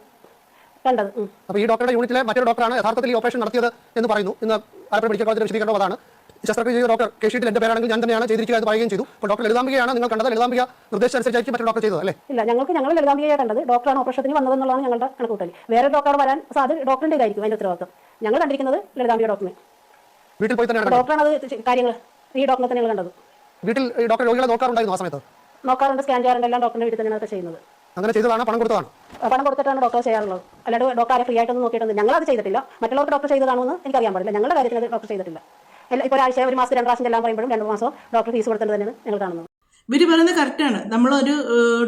കണ്ടത്. ഉം. അപ്പോൾ ഈ ഡോക്ടറുടെ യൂണിറ്റിലെ മറ്റൊരു ഡോക്ടറാണ് യഥാർത്ഥത്തിൽ ഈ ഓപ്പറേഷൻ നടത്തിയത് എന്ന് പറയുന്നു. ഇന്ന് ആലപ്പുഴ മെഡിക്കൽ കോളേജിൽ വിശദീകരണം അതാണ്. ശസ്ത്രക്രിയ ചെയ്ത ഡോക്ടർ കെ ഷീറ്റിൽ എന്റെ പേരാണെങ്കിൽ ഞാൻ തന്നെയാണ് ചെയ്തിരിക്കുക എന്ന് പറയുകയും ചെയ്തു. അപ്പോൾ ഡോക്ടർ ലളിതാംബികയാണ് നിങ്ങൾ കണ്ടത്. ലളിതാംബിക നിർദ്ദേശമനുസരിച്ചായിരിക്കും മറ്റൊരു ഡോക്ടർ ചെയ്തത് അല്ലേ? ഇല്ല ഞങ്ങൾക്ക് ഞങ്ങൾ ലളിതാംബികയെ കണ്ടത്. ഡോക്ടറാണ് ഓപ്പറേഷത്തിന് വന്നതെന്നുള്ളതാണ് ഞങ്ങളുടെ കണക്കൂട്ടൽ വേറെ ഡോക്ടർ വരാൻ സാധ്യത ഡോക്ടറിന്റെ ഇതായിരിക്കും അതിന്റെ ഉത്തരവാദിത്വം. ഞങ്ങൾ കണ്ടിരിക്കുന്നത് ലളിതാംബിക ഡോക്ടറിനെ വീട്ടിൽ പോയി തന്നെയാണ് ഡോക്ടറാണ് അത് കാര്യങ്ങൾ ഈ ഡോക്ടറെ തന്നെ ഞങ്ങൾ കണ്ടത്. വീട്ടിൽ ഡോക്ടർ രോഗികളെ നോക്കാറുണ്ടായിരുന്നു ആ സമയത്ത്? നോക്കാറുണ്ട് സ്കാൻ ചെയ്യാറുണ്ട് എല്ലാം ഡോക്ടറിന്റെ വീട്ടിൽ തന്നെയാണ് ചെയ്യുന്നത്. അങ്ങനെ ചെയ്തതാണ് പണം കൊടുത്തതാണ്. പണം കൊടുത്തിട്ടാണ് ഡോക്ടർ ചെയ്യാറുള്ളത്. അല്ലാണ്ട് ഡോക്ടർ ആരെ ഫ്രീ ആയിട്ടൊന്നും നോക്കിയിട്ടൊന്നും ഞങ്ങൾ അത് ചെയ്തിട്ടില്ല. മറ്റുള്ളവർക്ക് ഡോക്ടർ ചെയ്ത് എനിക്ക് എനിക്കറിയാൻ പാടില്ല. ഞങ്ങളുടെ കാര്യത്തിൽ ഡോക്ടർ ചെയ്തിട്ടില്ല. ഇപ്പോൾ ഒരാഴ്ച ഒരു മാസം രണ്ട് പ്രാവശ്യം എല്ലാം പറയുമ്പോഴും രണ്ട് മാസം ഡോക്ടർ ഫീസ് കൊടുത്തിട്ട് തന്നെയാണ് ഞങ്ങൾ കാണുന്നത്. ഇവർ പറയുന്നത് കറക്റ്റാണ് നമ്മളൊരു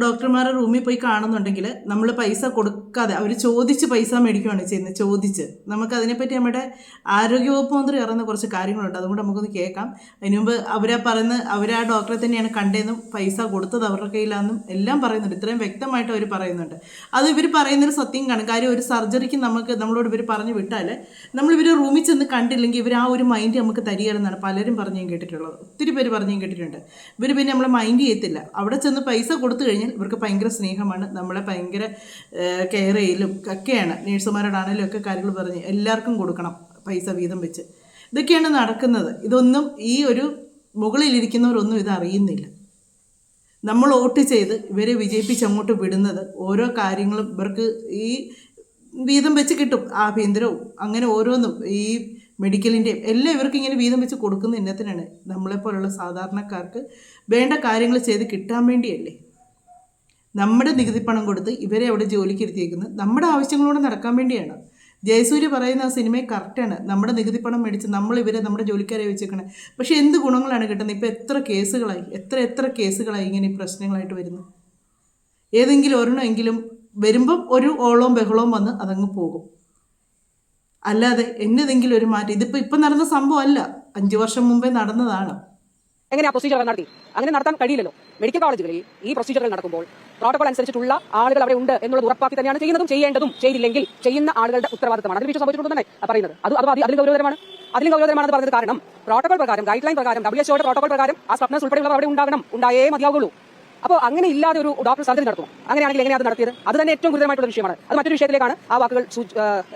ഡോക്ടർമാരുടെ റൂമിൽ പോയി കാണുന്നുണ്ടെങ്കിൽ നമ്മൾ പൈസ കൊടുക്കാതെ അവർ ചോദിച്ച് പൈസ മേടിക്കുകയാണ് ചെയ്യുന്നത് ചോദിച്ച്. നമുക്ക് അതിനെപ്പറ്റി നമ്മുടെ ആരോഗ്യവകുപ്പ് മന്ത്രി അറിയുന്ന കുറച്ച് കാര്യങ്ങളുണ്ട്. അതുകൊണ്ട് നമുക്കൊന്ന് കേൾക്കാം. അതിന് മുമ്പ് അവരാ പറയുന്ന അവരാ ഡോക്ടറെ തന്നെയാണ് കണ്ടതെന്നും പൈസ കൊടുത്തത് അവരുടെ കയ്യിലാണെന്നും എല്ലാം പറയുന്നുണ്ട്. ഇത്രയും വ്യക്തമായിട്ട് അവർ പറയുന്നുണ്ട്. അത് ഇവർ പറയുന്നൊരു സത്യം കാണും. കാര്യം ഒരു സർജറിക്ക് നമുക്ക് നമ്മളോട് ഇവർ പറഞ്ഞു വിട്ടാൽ നമ്മൾ ഇവർ റൂമിൽ ചെന്ന് കണ്ടില്ലെങ്കിൽ ഇവർ ആ ഒരു മൈൻഡ് നമുക്ക് തരികയെന്നാണ് പലരും പറഞ്ഞു കേട്ടിട്ടുള്ളത്. ഒത്തിരി പേര് പറഞ്ഞു കേട്ടിട്ടുണ്ട്. ഇവർ പിന്നെ നമ്മളെ മൈൻഡ് ചെയ്യത്തില്ല. അവിടെ ചെന്ന് പൈസ കൊടുത്തു കഴിഞ്ഞാൽ ഇവർക്ക് ഭയങ്കര സ്നേഹമാണ്. നമ്മളെ ഭയങ്കര കെയർ ചെയ്യലും ഒക്കെയാണ്. നേഴ്സുമാരോടാണെങ്കിലും ഒക്കെ കാര്യങ്ങൾ പറഞ്ഞ് എല്ലാവർക്കും കൊടുക്കണം പൈസ വീതം വെച്ച്. ഇതൊക്കെയാണ് നടക്കുന്നത്. ഇതൊന്നും ഈ ഒരു മുകളിലിരിക്കുന്നവരൊന്നും ഇത് അറിയുന്നില്ല. നമ്മൾ വോട്ട് ചെയ്ത് ഇവരെ വിജയിപ്പിച്ച് അങ്ങോട്ട് വിടുന്നത് ഓരോ കാര്യങ്ങളും ഇവർക്ക് ഈ വീതം വെച്ച് കിട്ടും. ആഭ്യന്തരവും അങ്ങനെ ഓരോന്നും ഈ മെഡിക്കലിന്റെയും എല്ലാം ഇവർക്ക് ഇങ്ങനെ വീതം വെച്ച് കൊടുക്കുന്ന ഇന്നത്തിനാണ് നമ്മളെപ്പോലുള്ള സാധാരണക്കാർക്ക് വേണ്ട കാര്യങ്ങൾ ചെയ്ത് കിട്ടാൻ വേണ്ടിയല്ലേ. നമ്മുടെ നികുതി പണം കൊടുത്ത് ഇവരെ അവിടെ ജോലിക്ക് ഇരുത്തിയേക്കുന്നത് നമ്മുടെ ആവശ്യങ്ങളോട് നടക്കാൻ വേണ്ടിയാണ്. ജയസൂര്യ പറയുന്ന ആ സിനിമ കറക്റ്റാണ് നമ്മുടെ നികുതി പണം മേടിച്ച് നമ്മൾ ഇവരെ നമ്മുടെ ജോലിക്കാരെ വെച്ചേക്കണേ. പക്ഷേ എന്ത് ഗുണങ്ങളാണ് കിട്ടുന്നത്? ഇപ്പോൾ എത്ര കേസുകളായി? എത്ര എത്ര കേസുകളായി ഇങ്ങനെ പ്രശ്നങ്ങളായിട്ട് വരുന്നു ഏതെങ്കിലും ഒരെണ്ണമെങ്കിലും വരുമ്പം ഒരു ഓളവും ബഹളവും വന്ന് അതങ്ങ് പോകും. അല്ലാതെ എന്നതെങ്കിലും ഒരു മാറ്റം. ഇതിപ്പോൾ ഇപ്പം നടന്ന സംഭവമല്ല. അഞ്ചു വർഷം മുമ്പേ നടന്നതാണ്. എങ്ങനെ പ്രൊസീജിയർ നടത്തി? അങ്ങനെ നടത്താൻ കഴിയില്ലല്ലോ. മെഡിക്കൽ കോളേജുകളിൽ ഈ പ്രൊസീജിയറുകൾ നടക്കുമ്പോൾ പ്രോട്ടോകോൾ അനുസരിച്ചിട്ടുള്ള ആളുകൾ അവിടെ ഉണ്ട് എന്നുള്ളത് ഉറപ്പാക്കി തന്നെയാണ് ചെയ്യുന്നതും ചെയ്യേണ്ടതും ചെയ്തില്ലെങ്കിൽ ചെയ്യുന്ന ആളുകളുടെ ഉത്തരവാദിത്തമാണ്. അതിന് വീഴ്ച സംഭവിച്ചിട്ടുണ്ടെന്ന് പറയുന്നത്? അത് അത് അതിലും ഗൗരവതരമാണ്. അതിലും ഗൗരവതരമാണെന്ന് പറഞ്ഞത് കാരണം പ്രോട്ടോകോൾ പ്രകാരം ഗൈഡ് ലൈൻ പ്രകാരം ഡബ്ല്യു എച്ച്ഒയുടെ പ്രോട്ടോകോൾ പ്രകാരം ആ സ്വപ്നസ് ഉൾപ്പെടെയുള്ളവർ അവിടെ ഉണ്ടാകണം. ഉണ്ടായേ മതിയാവുള്ളൂ അപ്പോൾ അങ്ങനെ ഇല്ലാതെ ഒരു ഡോക്ടർ സർജറി നടത്തും അങ്ങനെയാണെങ്കിൽ എങ്ങനെയാണ് അത് നടത്തിയത്? അത് തന്നെ ഏറ്റവും ഗുരുതരമായിട്ടുള്ള വിഷയമാണ്. അത് മറ്റൊരു വിഷയത്തിലേക്കാണ് ആ വാക്കുകൾ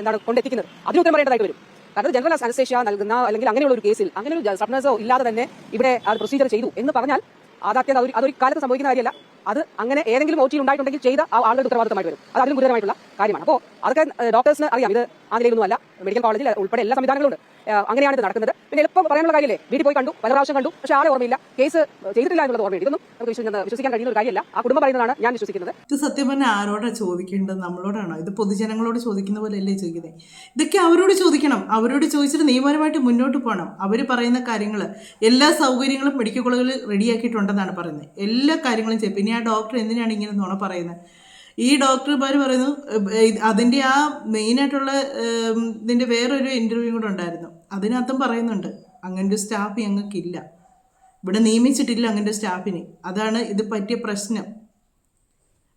എന്താണ് കൊണ്ടെത്തിക്കുന്നത്. അതിന് ഉത്തരം പറയേണ്ടതായിട്ട് വരും. കാരണം ജനറൽ അനസ്തേഷ്യ നൽകുന്ന അല്ലെങ്കിൽ അങ്ങനെയുള്ള ഒരു കേസിൽ അങ്ങനെ ഒരു സബ്നസോ ഇല്ലാതെ തന്നെ ഇവിടെ അത് പ്രൊസീജിയർ ചെയ്തു എന്ന് പറഞ്ഞാൽ അതാത്യം അതൊരു അതൊരു കാലത്ത് സംഭവിക്കുന്ന കാര്യമല്ല. അത് അങ്ങനെ ഏതെങ്കിലും ഓട്ടിൽ ഉണ്ടായിട്ടുണ്ടെങ്കിൽ ചെയ്ത ആ ആളുടെ ഉത്തരവാദിത്തമായിട്ട് വരും. അത് അതിലും ഗുരുതരമായിട്ടുള്ള കാര്യമാണ്. അപ്പോൾ അതൊക്കെ ഡോക്ടേഴ്സിന് അറിയാം. ഇത് ആ മെഡിക്കൽ കോളേജിൽ ഉൾപ്പെടെ എല്ലാ സംവിധാനങ്ങളുണ്ട് അങ്ങനെയാണ് ഇത് നടക്കുന്നത്. പിന്നെ എളുപ്പം പറയാനുള്ള കാര്യമില്ലേ? വീട്ടിൽ പോയി കണ്ടു പല പ്രാവശ്യം കണ്ടു. പക്ഷേ ആരെ ഓർമ്മയില്ല. കേസ് ചെയ്തിട്ടില്ല എന്നുള്ളത് ഓർമ്മ ഇതൊന്നും നമുക്ക് വിശ്വസിക്കാൻ കഴിയുന്ന ഒരു കാര്യമല്ല. ആ കുടുംബം പറയുന്നതാണ് ഞാൻ വിശ്വസിക്കുന്നത്. ഇത് സത്യം പറഞ്ഞാൽ ആരോടാ ചോദിക്കേണ്ടത്? നമ്മളോടാണോ? ഇത് പൊതുജനങ്ങളോട് ചോദിക്കുന്ന പോലെ അല്ലേ ചോദിക്കുന്നത് ഇതൊക്കെ അവരോട് ചോദിക്കണം. അവരോട് ചോദിച്ചിട്ട് നിയമപരമായിട്ട് മുന്നോട്ട് പോകണം. അവർ പറയുന്ന കാര്യങ്ങൾ എല്ലാ സൗകര്യങ്ങളും മെഡിക്കൽ കോളേജുകളിൽ റെഡിയാക്കിയിട്ടുണ്ടെന്നാണ് പറയുന്നത്. എല്ലാ കാര്യങ്ങളും ചെയ്യും. പിന്നെ ആ ഡോക്ടർ എന്തിനാണ് ഇങ്ങനെ നുണ പറയുന്നത്? ഈ ഡോക്ടർമാർ പറയുന്നു അതിന്റെ ആ മെയിനായിട്ടുള്ള ഇതിന്റെ വേറൊരു ഇന്റർവ്യൂ കൂടെ ഉണ്ടായിരുന്നു. അതിനകത്തും പറയുന്നുണ്ട് അങ്ങനെ ഒരു സ്റ്റാഫ് ഞങ്ങൾക്കില്ല. ഇവിടെ നിയമിച്ചിട്ടില്ല അങ്ങനെ ഒരു സ്റ്റാഫിനെ അതാണ് ഇത് പറ്റിയ പ്രശ്നം.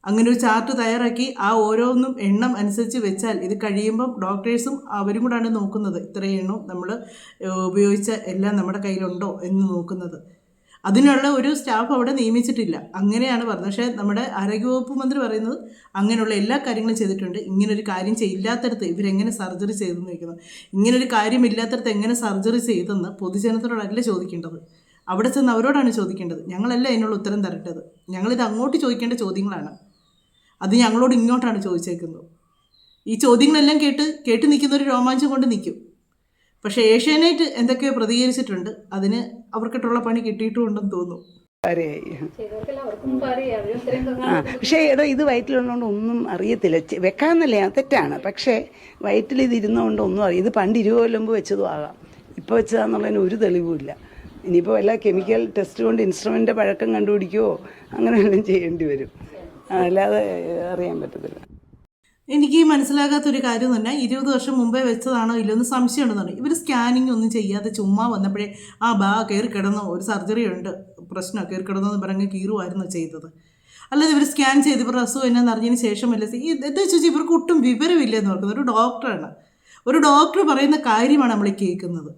അങ്ങനെ ഒരു ചാർട്ട് തയ്യാറാക്കി ആ ഓരോന്നും എണ്ണം അനുസരിച്ച് വെച്ചാൽ ഇത് കഴിയുമ്പം ഡോക്ടേഴ്സും അവരും കൂടാണ് നോക്കുന്നത്. ഇത്രയും എണ്ണം നമ്മൾ ഉപയോഗിച്ച എല്ലാം നമ്മുടെ കയ്യിലുണ്ടോ എന്ന് നോക്കുന്നത്. അതിനുള്ള ഒരു സ്റ്റാഫ് അവിടെ നിയമിച്ചിട്ടില്ല. അങ്ങനെയാണ് പറഞ്ഞത്. പക്ഷേ നമ്മുടെ ആരോഗ്യവകുപ്പ് മന്ത്രി പറയുന്നത് അങ്ങനെയുള്ള എല്ലാ കാര്യങ്ങളും ചെയ്തിട്ടുണ്ട്. ഇങ്ങനൊരു കാര്യം ചെയ്യില്ലാത്തടത്ത് ഇവരെങ്ങനെ സർജറി ചെയ്തെന്ന് ചോദിക്കുന്നത് ഇങ്ങനൊരു കാര്യം ഇല്ലാത്തടത്ത് എങ്ങനെ സർജറി ചെയ്തെന്ന് പൊതുജനത്തോടല്ല ചോദിക്കേണ്ടത്? അവിടെ ചെന്ന് അവരോടാണ് ചോദിക്കേണ്ടത്. ഞങ്ങളല്ല അതിനുള്ള ഉത്തരം തരട്ടത് ഞങ്ങളിത് അങ്ങോട്ട് ചോദിക്കേണ്ട ചോദ്യങ്ങളാണ്. അത് ഞങ്ങളോട് ഇങ്ങോട്ടാണ് ചോദിച്ചേക്കുന്നത്. ഈ ചോദ്യങ്ങളെല്ലാം കേട്ട് കേട്ട് നിൽക്കുന്ന ഒരു രോമാഞ്ചം കൊണ്ട് നിൽക്കും. പക്ഷേ ഏഷ്യാനെറ്റ് എന്തൊക്കെയോ പ്രതികരിച്ചിട്ടുണ്ട്. അതിന് അവർക്കിട്ടുള്ള പണി കിട്ടിയിട്ടുണ്ടെന്ന് തോന്നുന്നു. പക്ഷേ ഏതോ ഇത് വയറ്റിലുള്ളതുകൊണ്ട് ഒന്നും അറിയത്തില്ല. വെക്കാന്നല്ല തെറ്റാണ്. പക്ഷേ വയറ്റിൽ ഇത് ഇരുന്നുകൊണ്ട് ഒന്നും അറിയാം. ഇത് പണ്ട് ഇരുപത് കൊല്ലം മുമ്പ് വെച്ചതും ആകാം. ഇപ്പോൾ വെച്ചതാന്നുള്ളതിന് ഒരു തെളിവുമില്ല. ഇനിയിപ്പോൾ വല്ല കെമിക്കൽ ടെസ്റ്റ് കൊണ്ട് ഇൻസ്ട്രുമെന്റ് പഴക്കം കണ്ടുപിടിക്കുമോ അങ്ങനെ വല്ലതും ചെയ്യേണ്ടി വരും. അല്ലാതെ അറിയാൻ പറ്റത്തില്ല. എനിക്ക് മനസ്സിലാകാത്തൊരു കാര്യം തന്നെ ഇരുപത് വർഷം മുമ്പേ വെച്ചതാണോ ഇല്ലയെന്ന് സംശയം ഇവർ സ്കാനിങ് ഒന്നും ചെയ്യാതെ ചുമ്മാ വന്നപ്പോഴേ ആ ബാ കയറി കിടന്നു. ഒരു സർജറി ഉണ്ട്. പ്രശ്നം കയറി കിടന്നു പറഞ്ഞ് കീറുമായിരുന്നു ചെയ്തത്. അല്ലാതെ ഇവർ സ്കാൻ ചെയ്ത് ഇവരുടെ അസുഖം എന്നാന്ന് അറിഞ്ഞതിന് ശേഷമല്ല എന്താ ചോദിച്ചാൽ ഇവർക്ക് ഒട്ടും വിവരമില്ല എന്ന് പറയുന്നത് ഒരു ഡോക്ടറാണ് ഒരു ഡോക്ടർ പറയുന്ന കാര്യമാണ് നമ്മൾ കേൾക്കുന്നത്.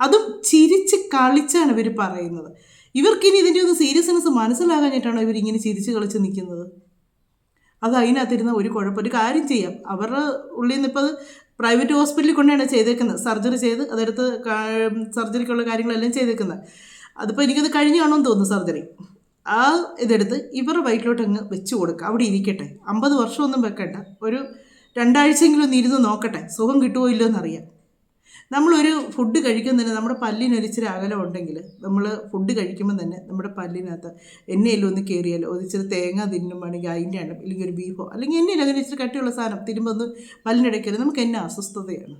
അതും ചിരിച്ച് കളിച്ചാണ് ഇവർ പറയുന്നത്. ഇവർക്കിനി ഇതിന്റെ ഒന്ന് സീരിയസ്നെസ് മനസ്സിലാകാഞ്ഞിട്ടാണോ ഇവരിങ്ങനെ ചിരിച്ച് കളിച്ച് നിൽക്കുന്നത്? അത് അതിനകത്തിരുന്ന ഒരു കുഴപ്പം ഒരു കാര്യം ചെയ്യാം. അവരുടെ ഉള്ളിൽ നിന്ന് ഇപ്പോൾ അത് പ്രൈവറ്റ് ഹോസ്പിറ്റലിൽ കൊണ്ടാണ് ചെയ്തേക്കുന്നത്. സർജറി ചെയ്ത് അതെടുത്ത് സർജറിക്കുള്ള കാര്യങ്ങളെല്ലാം ചെയ്തേക്കുന്നത്. അതിപ്പോൾ എനിക്കത് കഴിഞ്ഞാണോ എന്ന് തോന്നുന്നു സർജറി ആ ഇതെടുത്ത് ഇവരുടെ വയറ്റിലോട്ട് അങ്ങ് വെച്ച് കൊടുക്കുക അവിടെ ഇരിക്കട്ടെ. അമ്പത് വർഷമൊന്നും വെക്കണ്ട. ഒരു രണ്ടാഴ്ചയെങ്കിലും ഒന്ന് ഇരുന്ന് നോക്കട്ടെ. സുഖം കിട്ടുമോ ഇല്ലയോ എന്നറിയാം നമ്മളൊരു ഫുഡ് കഴിക്കുന്നതിന് നമ്മുടെ പല്ലിനൊരിച്ചിരി അകലം ഉണ്ടെങ്കിൽ നമ്മൾ ഫുഡ് കഴിക്കുമ്പോൾ തന്നെ നമ്മുടെ പല്ലിനകത്ത് എണ്ണയിലും ഒന്ന് കയറിയാലോ ഒരിച്ചിരി തേങ്ങ തിന്നുമ്പോഴെങ്കിൽ അതിന്റെ ആണ് ഇല്ലെങ്കിൽ ഒരു ബീഫോ അല്ലെങ്കിൽ എണ്ണയിൽ അങ്ങനെ ഇച്ചിരി കട്ടിയുള്ള സാധനം തിരുമ്പോൾ ഒന്ന് പല്ലിനിടയ്ക്കരുത് നമുക്ക് എന്നെ അസ്വസ്ഥതയാണ്.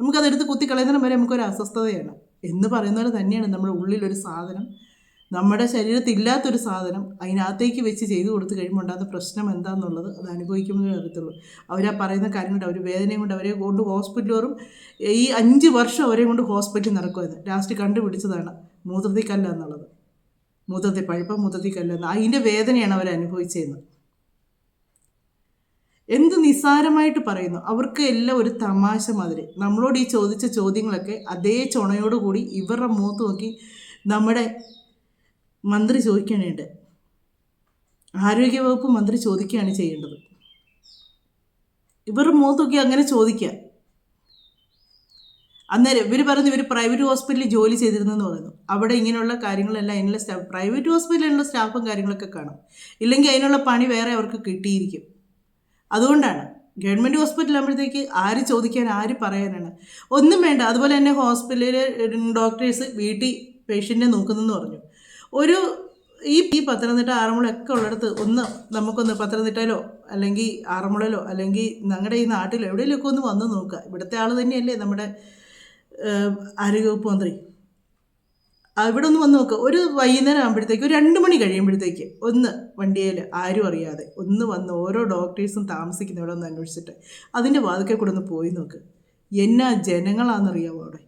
നമുക്കതെടുത്ത് കുത്തിക്കളയുന്നതിനും വരെ നമുക്കൊരു അസ്വസ്ഥതയാണ്. എന്ന് പറയുന്നത് തന്നെയാണ് നമ്മുടെ ഉള്ളിലൊരു സാധനം നമ്മുടെ ശരീരത്തിൽ ഇല്ലാത്തൊരു സാധനം അതിനകത്തേക്ക് വെച്ച് ചെയ്തു കൊടുത്തു കഴിയുമ്പോൾ ഉണ്ടാകുന്ന പ്രശ്നം എന്താണെന്നുള്ളത് അത് അനുഭവിക്കുമ്പോഴേ അറിയത്തുള്ളൂ. അവരാ പറയുന്ന കാര്യം അവർ വേദനയും കൊണ്ട് അവരെ കൊണ്ട് ഹോസ്പിറ്റലോറും ഈ അഞ്ച് വർഷം അവരെയും കൊണ്ട് ഹോസ്പിറ്റലിൽ നടക്കുമായിരുന്നു ലാസ്റ്റ് കണ്ടുപിടിച്ചതാണ്. മൂത്രത്തിൽ എന്നുള്ളത്. മൂത്രത്തിൽ പഴുപ്പം മൂത്രത്തിൽ എന്ന് അതിന്റെ വേദനയാണ് അവർ അനുഭവിച്ചതെന്ന് എന്ത് നിസ്സാരമായിട്ട് പറയുന്നു? അവർക്ക് എല്ലാം ഒരു തമാശ മാതിരി. നമ്മളോട് ഈ ചോദിച്ച ചോദ്യങ്ങളൊക്കെ അതേ ചുണയോടുകൂടി ഇവരുടെ മുഖത്ത് നോക്കി നമ്മുടെ മന്ത്രി ചോദിക്കാനുണ്ട്. ആരോഗ്യവകുപ്പ് മന്ത്രി ചോദിക്കുകയാണ് ചെയ്യേണ്ടത്. ഇവരുടെ മുഖത്തൊക്കെ അങ്ങനെ ചോദിക്കുക. അന്നേരം ഇവർ പറയുന്നു ഇവർ പ്രൈവറ്റ് ഹോസ്പിറ്റലിൽ ജോലി ചെയ്തിരുന്നെന്ന് പറയുന്നു. അവിടെ ഇങ്ങനെയുള്ള കാര്യങ്ങളെല്ലാം അതിനുള്ള സ്റ്റാഫ് പ്രൈവറ്റ് ഹോസ്പിറ്റലിലുള്ള സ്റ്റാഫും കാര്യങ്ങളൊക്കെ കാണും. ഇല്ലെങ്കിൽ അതിനുള്ള പണി വേറെ അവർക്ക് കിട്ടിയിരിക്കും. അതുകൊണ്ടാണ് ഗവൺമെന്റ് ഹോസ്പിറ്റലാകുമ്പോഴത്തേക്ക് ആര് ചോദിക്കാൻ ആര് പറയാനാണ്. ഒന്നും വേണ്ട. അതുപോലെ തന്നെ ഹോസ്പിറ്റലിൽ ഡോക്ടേഴ്സ് വീട്ടിൽ പേഷ്യന്റിനെ നോക്കുന്നെന്ന് പറഞ്ഞു. ഒരു ഈ ഈ പത്തനംതിട്ട ആറന്മുളയൊക്കെ ഉള്ളിടത്ത് ഒന്ന് നമുക്കൊന്ന് പത്തനംതിട്ടയിലോ അല്ലെങ്കിൽ ആറന്മുളയിലോ അല്ലെങ്കിൽ ഞങ്ങളുടെ ഈ നാട്ടിലോ എവിടെയെങ്കിലുമൊക്കെ ഒന്ന് വന്ന് നോക്കുക. ഇവിടുത്തെ ആൾ തന്നെയല്ലേ നമ്മുടെ ആരോഗ്യവകുപ്പ് മന്ത്രി. അവിടെ ഒന്ന് വന്ന് നോക്കുക ഒരു വൈകുന്നേരം ആകുമ്പോഴത്തേക്ക് ഒരു രണ്ട് മണി കഴിയുമ്പോഴത്തേക്ക് ഒന്ന് വണ്ടിയിൽ ആരും അറിയാതെ ഒന്ന് വന്ന് ഓരോ ഡോക്ടേഴ്സും താമസിക്കുന്ന ഇവിടെ ഒന്ന് അന്വേഷിച്ചിട്ട് അതിന്റെ വാതിക്കൽ കൂടെ ഒന്ന് പോയി നോക്ക്. എന്നാ ജനങ്ങളാണെന്നറിയാമോ അവിടെ?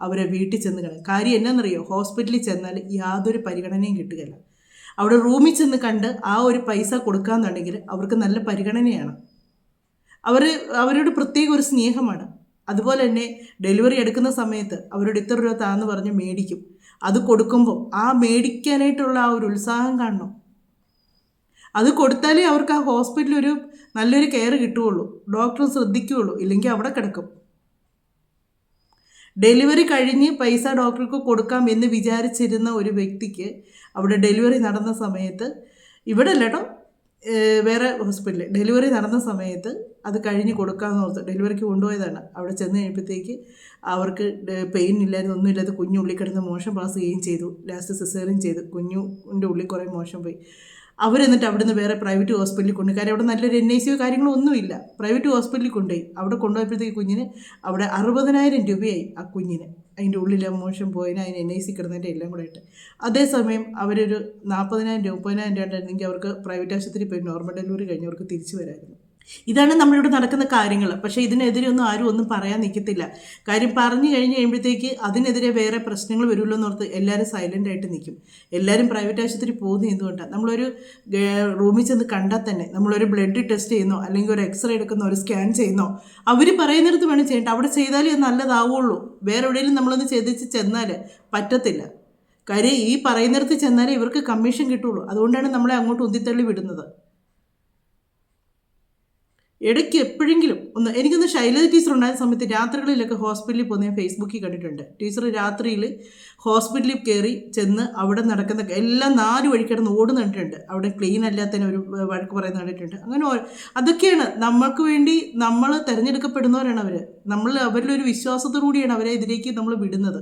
അവരെ വീട്ടിൽ ചെന്ന് കളയും കാര്യം എന്നാണെന്നറിയോ ഹോസ്പിറ്റലിൽ ചെന്നാൽ യാതൊരു പരിഗണനയും കിട്ടുകയില്ല. അവിടെ റൂമിൽ ചെന്ന് കണ്ട് ആ ഒരു പൈസ കൊടുക്കാന്നുണ്ടെങ്കിൽ അവർക്ക് നല്ല പരിഗണനയാണ്. അവർ അവരോട് പ്രത്യേക ഒരു സ്നേഹമാണ്. അതുപോലെ തന്നെ ഡെലിവറി എടുക്കുന്ന സമയത്ത് അവരോട് ഇത്ര രൂപ താന്ന് പറഞ്ഞ് മേടിക്കും. അത് കൊടുക്കുമ്പോൾ ആ മേടിക്കാനായിട്ടുള്ള ആ ഒരു ഉത്സാഹം കാണണം. അത് കൊടുത്താലേ അവർക്ക് ആ ഹോസ്പിറ്റലിൽ ഒരു നല്ലൊരു കെയർ കിട്ടുകയുള്ളൂ. ഡോക്ടർ ശ്രദ്ധിക്കുകയുള്ളൂ. ഇല്ലെങ്കിൽ അവിടെ കിടക്കും. ഡെലിവറി കഴിഞ്ഞ് പൈസ ഡോക്ടർക്ക് കൊടുക്കാം എന്ന് വിചാരിച്ചിരുന്ന ഒരു വ്യക്തിക്ക് അവിടെ ഡെലിവറി നടന്ന സമയത്ത് ഇവിടെ അല്ലേട്ടോ വേറെ ഹോസ്പിറ്റലിൽ ഡെലിവറി നടന്ന സമയത്ത് അത് കഴിഞ്ഞ് കൊടുക്കാമെന്ന് ഓർത്ത് ഡെലിവറിക്ക് കൊണ്ടുപോയതാണ്. അവിടെ ചെന്ന് കഴിയുമ്പോഴത്തേക്ക് അവർക്ക് പെയിൻ ഇല്ലാതെ കുഞ്ഞു ഉള്ളിൽ കിടന്ന് മോശം പാസ് ചെയ്യുകയും ചെയ്തു ലാസ്റ്റ് സിസേറിയും ചെയ്തു കുഞ്ഞുന്റെ ഉള്ളിൽ കുറേ മോശം പോയി. അവരെന്നിട്ട് അവിടുന്ന് വേറെ പ്രൈവറ്റ് ഹോസ്പിറ്റലിൽ കൊണ്ടുപോയി. കാര്യം അവിടെ നല്ലൊരു എൻ ഐ സിയോ കാര്യങ്ങളോ ഒന്നുമില്ല. പ്രൈവറ്റ് ഹോസ്പിറ്റലിൽ കൊണ്ടുപോയി. അവിടെ കൊണ്ടുപോയപ്പോഴത്തേക്ക് കുഞ്ഞിന് അവിടെ അറുപതിനായിരം രൂപയായി ആ കുഞ്ഞിന്. അതിന്റെ ഉള്ളിലെ മോശം പോയതിന് അതിന് എൻ ഐ സി കിടന്നതിന്റെ എല്ലാം കൂടെ ആയിട്ട്. അതേസമയം അവരൊരു നാൽപ്പതിനായിരം രൂപ മുപ്പതിനായിരം രൂപ ഉണ്ടായിരുന്നെങ്കിൽ അവർക്ക് പ്രൈവറ്റ് ആശുപത്രി പോയി നോർമൽ ഡെലിവറി കഴിഞ്ഞവർക്ക് തിരിച്ചു വരായിരുന്നു. ഇതാണ് നമ്മളിവിടെ നടക്കുന്ന കാര്യങ്ങൾ. പക്ഷെ ഇതിനെതിരെ ഒന്നും ആരും ഒന്നും പറയാൻ നിൽക്കത്തില്ല കാര്യം പറഞ്ഞു കഴിഞ്ഞ് കഴിയുമ്പോഴത്തേക്ക് അതിനെതിരെ വേറെ പ്രശ്നങ്ങൾ വരുമല്ലോ എന്നോർത്ത് എല്ലാവരും സൈലന്റ് ആയിട്ട് നിൽക്കും എല്ലാവരും പ്രൈവറ്റ് ആശുപത്രി പോകുന്നത് എന്തുകൊണ്ടാണ് നമ്മളൊരു റൂമിൽ ചെന്ന് കണ്ടാൽ തന്നെ നമ്മളൊരു ബ്ലഡ് ടെസ്റ്റ് ചെയ്യുന്നോ അല്ലെങ്കിൽ ഒരു എക്സ്റേ എടുക്കുന്നോ ഒരു സ്കാൻ ചെയ്യുന്നോ അവർ പറയുന്നിടത്ത് വേണം ചെയ്യേണ്ട. അവിടെ ചെയ്താലേ നല്ലതാവുള്ളൂ. വേറെ എവിടെയെങ്കിലും നമ്മളൊന്ന് ചെയ്തിച്ച് ചെന്നാൽ പറ്റത്തില്ല. കാര്യം ഈ പറയുന്നിടത്ത് ചെന്നാലേ ഇവർക്ക് കമ്മീഷൻ കിട്ടുള്ളൂ. അതുകൊണ്ടാണ് നമ്മളെ അങ്ങോട്ട് ഉന്തിത്തള്ളി വിടുന്നത്. ഇടയ്ക്ക് എപ്പോഴെങ്കിലും ഒന്ന് എനിക്കൊന്ന് ശൈലജ ടീച്ചർ ഉണ്ടായ സമയത്ത് രാത്രികളിലൊക്കെ ഹോസ്പിറ്റലിൽ പോകുന്ന ഞാൻ ഫേസ്ബുക്കിൽ കണ്ടിട്ടുണ്ട്. ടീച്ചർ രാത്രിയിൽ ഹോസ്പിറ്റലിൽ കയറി ചെന്ന് അവിടെ നടക്കുന്ന എല്ലാം നാല് വഴി കിടന്ന് ഓടുന്ന കണ്ടിട്ടുണ്ട്. അവിടെ ക്ലീൻ അല്ലാത്തതിന് ഒരു വഴക്ക് പറയുന്ന കണ്ടിട്ടുണ്ട്. അങ്ങനെ അതൊക്കെയാണ്. നമ്മൾക്ക് വേണ്ടി നമ്മൾ തിരഞ്ഞെടുക്കപ്പെടുന്നവരാണ് അവർ നമ്മൾ അവരിലൊരു വിശ്വാസത്തോടുകൂടിയാണ് അവരെ ഇതിലേക്ക് നമ്മൾ വിടുന്നത്.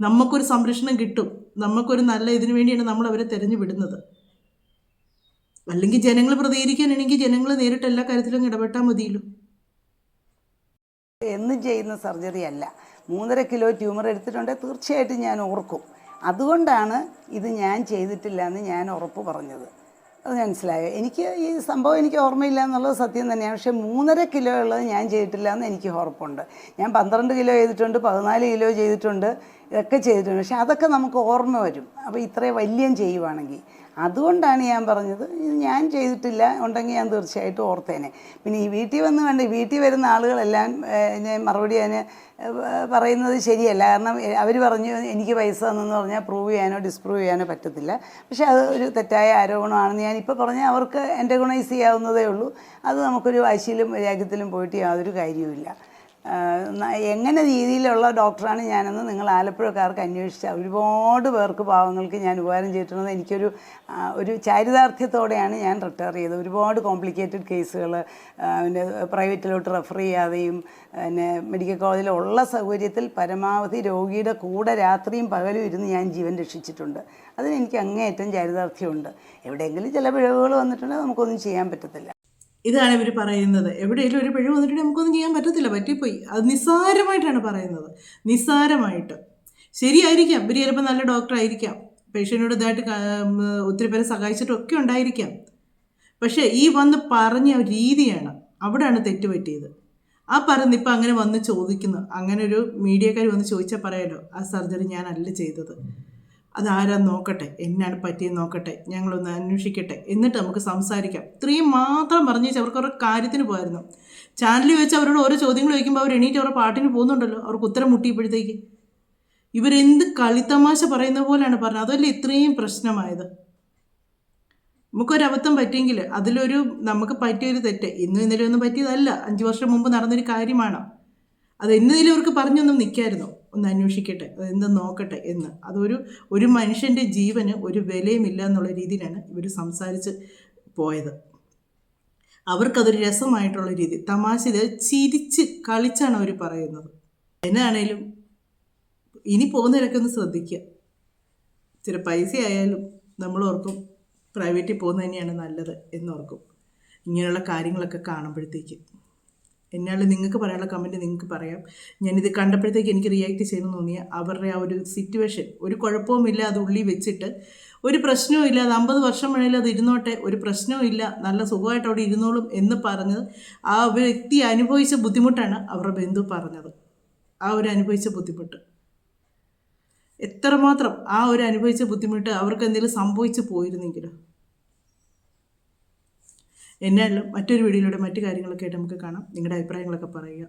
നമുക്കൊരു സംരക്ഷണം കിട്ടും. നമുക്കൊരു നല്ല ഇതിനു വേണ്ടിയാണ് നമ്മൾ അവരെ തിരഞ്ഞു വിടുന്നത്. അല്ലെങ്കിൽ ജനങ്ങൾ പ്രതികരിക്കാനാണെങ്കിൽ ജനങ്ങൾ നേരിട്ട് എല്ലാ കാര്യത്തിലും ഇടപെട്ടാൽ മതിയല്ലോ. എന്നും ചെയ്യുന്ന സർജറി അല്ല. മൂന്നര കിലോ ട്യൂമർ എടുത്തിട്ടുണ്ടെങ്കിൽ തീർച്ചയായിട്ടും ഞാൻ ഓർക്കും. അതുകൊണ്ടാണ് ഇത് ഞാൻ ചെയ്തിട്ടില്ല എന്ന് ഞാൻ ഉറപ്പ് പറഞ്ഞത്. അത് മനസ്സിലായോ? എനിക്ക് ഈ സംഭവം എനിക്ക് ഓർമ്മയില്ല എന്നുള്ളത് സത്യം തന്നെയാണ്. പക്ഷേ മൂന്നര കിലോ ഉള്ളത് ഞാൻ ചെയ്തിട്ടില്ല എന്ന് എനിക്ക് ഉറപ്പുണ്ട്. ഞാൻ പന്ത്രണ്ട് കിലോ ചെയ്തിട്ടുണ്ട് പതിനാല് കിലോ ചെയ്തിട്ടുണ്ട്. ഇതൊക്കെ ചെയ്തിട്ടുണ്ട്. പക്ഷെ അതൊക്കെ നമുക്ക് ഓർമ്മ വരും. അപ്പോൾ ഇത്രയും വലിയ ചെയ്യുവാണെങ്കിൽ. അതുകൊണ്ടാണ് ഞാൻ പറഞ്ഞത് ഇത് ഞാൻ ചെയ്തിട്ടില്ല ഉണ്ടെങ്കിൽ ഞാൻ തീർച്ചയായിട്ടും ഓർത്തേനെ. പിന്നെ ഈ വീട്ടിൽ വന്ന് വേണ്ട ഈ വീട്ടിൽ വരുന്ന ആളുകളെല്ലാം മറുപടി ഞാൻ പറയുന്നത് ശരിയല്ല. കാരണം അവർ പറഞ്ഞു എനിക്ക് പൈസ തന്നെന്ന് പറഞ്ഞാൽ പ്രൂവ് ചെയ്യാനോ ഡിസ്പ്രൂവ് ചെയ്യാനോ പറ്റത്തില്ല. പക്ഷേ അത് ഒരു തെറ്റായ ആരോപണമാണെന്ന് ഞാനിപ്പോൾ പറഞ്ഞാൽ അവർക്ക് എന്റെ ഗുണൈസ് ചെയ്യാവുന്നതേ ഉള്ളൂ. അത് നമുക്കൊരു വാശിയിലും രാജ്യത്തിലും പോയിട്ട് യാതൊരു കാര്യവുമില്ല. എങ്ങനെ രീതിയിലുള്ള ഡോക്ടറാണ് ഞാനെന്ന് നിങ്ങൾ ആലപ്പുഴക്കാർക്ക് അന്വേഷിച്ച ഒരുപാട് പേർക്ക് പാവങ്ങൾക്ക് ഞാൻ ഉപകാരം ചെയ്തിട്ടുള്ളത്. എനിക്കൊരു ഒരു ചാരിതാർത്ഥ്യത്തോടെയാണ് ഞാൻ റിട്ടയർ ചെയ്തത്. ഒരുപാട് കോംപ്ലിക്കേറ്റഡ് കേസുകൾ പിന്നെ പ്രൈവറ്റിലോട്ട് റെഫർ ചെയ്യാതെയും പിന്നെ മെഡിക്കൽ കോളേജിൽ ഉള്ള സൗകര്യത്തിൽ പരമാവധി രോഗിയുടെ കൂടെ രാത്രിയും പകലും ഇരുന്ന് ഞാൻ ജീവൻ രക്ഷിച്ചിട്ടുണ്ട്. അതിന് എനിക്ക് അങ്ങേയറ്റം ചാരിതാർത്ഥ്യമുണ്ട്. എവിടെയെങ്കിലും ചില പിഴവുകൾ വന്നിട്ടുണ്ടെങ്കിൽ നമുക്കൊന്നും ചെയ്യാൻ പറ്റത്തില്ല. ഇതാണ് ഇവർ പറയുന്നത്. എവിടെയെങ്കിലും ഒരു പിഴവ് വന്നിട്ടുണ്ടെങ്കിൽ നമുക്കൊന്നും ചെയ്യാൻ പറ്റത്തില്ല പറ്റിപ്പോയി. അത് നിസ്സാരമായിട്ടാണ് പറയുന്നത്. നിസ്സാരമായിട്ട്. ശരിയായിരിക്കാം. ഇവർ ചിലപ്പോൾ നല്ല ഡോക്ടറായിരിക്കാം പേഷ്യന്റോട് ഇതായിട്ട് ഒത്തിരി പേരെ സഹായിച്ചിട്ടൊക്കെ ഉണ്ടായിരിക്കാം. പക്ഷേ ഈ വന്ന് പറഞ്ഞ രീതിയാണ് അവിടെയാണ് തെറ്റുപറ്റിയത്. ആ പറയുന്ന ഇപ്പം അങ്ങനെ വന്ന് ചോദിക്കുന്നു. അങ്ങനെ ഒരു മീഡിയക്കാർ വന്ന് ചോദിച്ചാൽ പറയാലോ ആ സർജറി ഞാനല്ല ചെയ്തത്. അതാരാ നോക്കട്ടെ? എന്നാണ് പറ്റിയെന്ന് നോക്കട്ടെ? ഞങ്ങളൊന്ന് അന്വേഷിക്കട്ടെ. എന്നിട്ട് നമുക്ക് സംസാരിക്കാം. ഇത്രയും മാത്രം പറഞ്ഞു വെച്ചാൽ അവർക്ക് അവരുടെ കാര്യത്തിന് പോയിരുന്നു ചാനലിൽ വെച്ച് അവരോട് ഓരോ ചോദ്യങ്ങൾ ചോദിക്കുമ്പോൾ അവർ എണീറ്റ് അവരുടെ പാട്ടിന് പോകുന്നുണ്ടല്ലോ. അവർക്ക് ഉത്തരം മുട്ടിയപ്പോഴത്തേക്ക്. ഇവരെന്ത് കളിത്തമാശ പറയുന്ന പോലെയാണ് പറഞ്ഞത്. അതല്ലേ ഇത്രയും പ്രശ്നമായത്? നമുക്കൊരബദ്ധം പറ്റിയെങ്കിൽ അതിലൊരു നമുക്ക് പറ്റിയൊരു തെറ്റ്. ഇന്നും ഇന്നലെ ഒന്നും പറ്റിയതല്ല. അഞ്ച് വർഷം മുമ്പ് നടന്നൊരു കാര്യമാണ്. അത് എന്നതിലും അവർക്ക് പറഞ്ഞൊന്നും നിൽക്കായിരുന്നു. ഒന്ന് അന്വേഷിക്കട്ടെ എന്ത് നോക്കട്ടെ എന്ന്. അതൊരു ഒരു മനുഷ്യന്റെ ജീവന് ഒരു വിലയുമില്ല എന്നുള്ള രീതിയിലാണ് ഇവർ സംസാരിച്ച് പോയത്. അവർക്കതൊരു രസമായിട്ടുള്ള രീതി. തമാശ ഇത് ചിരിച്ച് കളിച്ചാണ് അവർ പറയുന്നത്. എന്നാണേലും ഇനി പോകുന്നവരൊക്കെ ഒന്ന് ശ്രദ്ധിക്കുക ചില പൈസ ആയാലും നമ്മൾ ഓർക്കും പ്രൈവറ്റിൽ പോകുന്നത് തന്നെയാണ് നല്ലത് എന്നോർക്കും. ഇങ്ങനെയുള്ള കാര്യങ്ങളൊക്കെ കാണുമ്പോഴത്തേക്ക്. എന്നാൽ നിങ്ങൾക്ക് പറയാനുള്ള കമന്റ് നിങ്ങൾക്ക് പറയാം. ഞാനിത് കണ്ടപ്പോഴത്തേക്ക് എനിക്ക് റിയാക്ട് ചെയ്യണമെന്ന് തോന്നിയ. അവരുടെ ആ ഒരു സിറ്റുവേഷൻ ഒരു കുഴപ്പവുമില്ല അത് ഉള്ളി വെച്ചിട്ട്. ഒരു പ്രശ്നവും ഇല്ല അത് അമ്പത് വർഷം വേണേലും അത് ഇരുന്നോട്ടെ. ഒരു പ്രശ്നവും ഇല്ല നല്ല സുഖമായിട്ട് അവിടെ ഇരുന്നോളും എന്ന് പറഞ്ഞത് ആ വ്യക്തി അനുഭവിച്ച ബുദ്ധിമുട്ടാണ് അവരുടെ ബന്ധു പറഞ്ഞത്. ആ ഒരു അനുഭവിച്ച ബുദ്ധിമുട്ട്. എത്രമാത്രം ആ ഒരു അനുഭവിച്ച ബുദ്ധിമുട്ട് അവർക്ക് എന്തെങ്കിലും സംഭവിച്ചു പോയിരുന്നെങ്കിലോ. എന്നാലും മറ്റൊരു വീഡിയോയിലൂടെ മറ്റു കാര്യങ്ങളൊക്കെ ആയിട്ട് നമുക്ക് കാണാം. നിങ്ങളുടെ അഭിപ്രായങ്ങളൊക്കെ പറയുക.